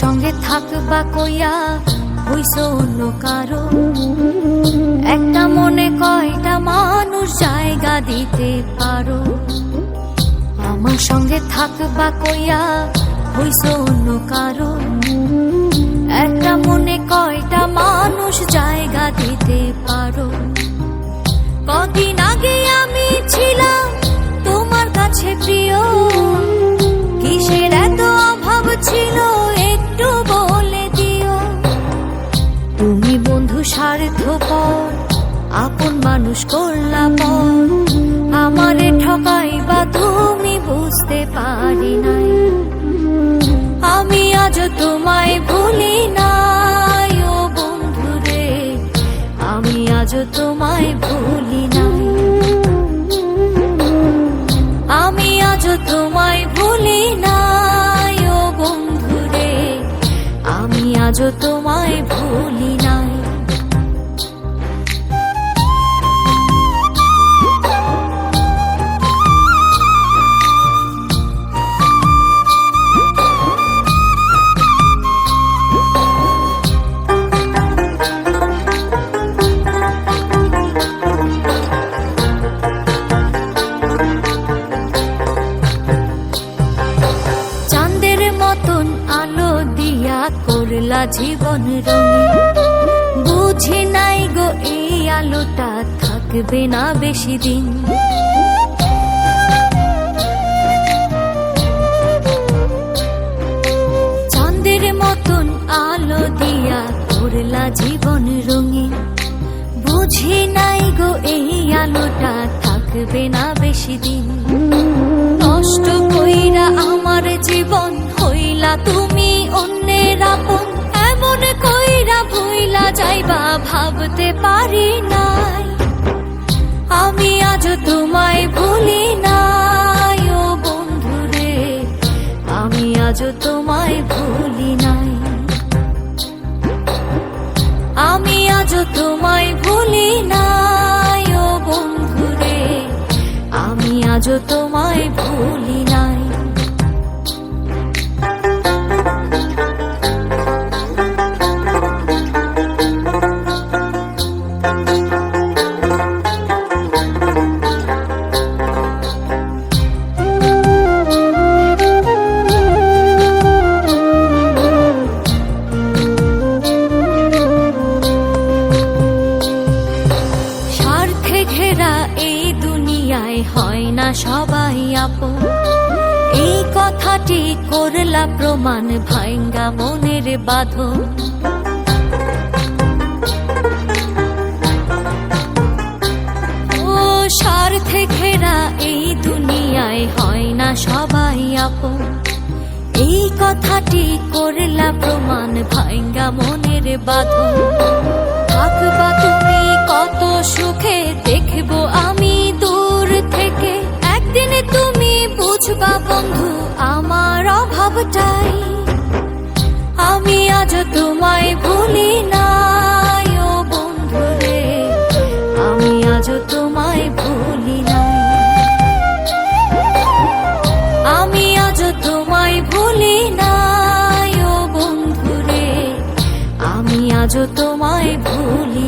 সঙ্গে থাকবা কইয়া হইছ অন্য কারও। একটা মনে কয়টা মানুষ জায়গা দিতে পারো। আমার সঙ্গে থাকবা কইয়া হইছ অন্য কারও। একটা মনে কয়টা মানুষ জায়গা দিতে পারো। কদিন আগে আমি ছিলাম তোমার কাছে প্রিয়। কিসের এত অভাব ছিল একটু বলে দিও। তুমি বন্ধু স্বার্থপর, আপন মানুষ করলাম আজ তোমায় ভুলি নাই, ও বন্ধু রে আমি আজ তোমায় ভুলি নাই। আমি আজ তোমায় ভুলি নাই, ও বন্ধু রে আমি আজ তোমায় ভুলি করলা জীবন রঙিন বুঝি নাই গো, এই আলোটা থাকবে না বেশি দিন চাঁদের মতন আলো দিয়া করলা জীবন রঙিন বুঝি নাই গো, এই আলোটা থাকবে না বেশি দিন নষ্ট কইরা আমার জীবন হইলা তুমি অন্যের আপন। এমন কইরা ভুইলা যাইবা, ভাবতে পারি নাই। আমি আজ তোমায় ভুলি নাই, ও বন্ধু রে আমি আজ তোমায় ভুলি নাই। আমি আজ তোমায় ভুলি নাই, ও বন্ধু রে আমি আজ তোমায় ভুলি দুনিয়ায় হয় না সবাই আপন। এই কথাটি করলা প্রমাণ ভাঙ্গা মনের বাঁধন। স্বার্থে ঘেরা এই দুনিয়ায় হয় না সবাই আপন। এই কথাটি করলা প্রমাণ ভাঙ্গা মনের বাঁধন। থাকবা তুমি কত সুখে বুঝবা বন্ধু, আমার অভাবটাই। আমি আজ তোমায় ভুলি নাই, ও বন্ধু রে। আমি আজ তোমায় ভুলি নাই। আমি আজ তোমায় ভুলি নাই, ও বন্ধু রে। আমি আজ তোমায় ভুলি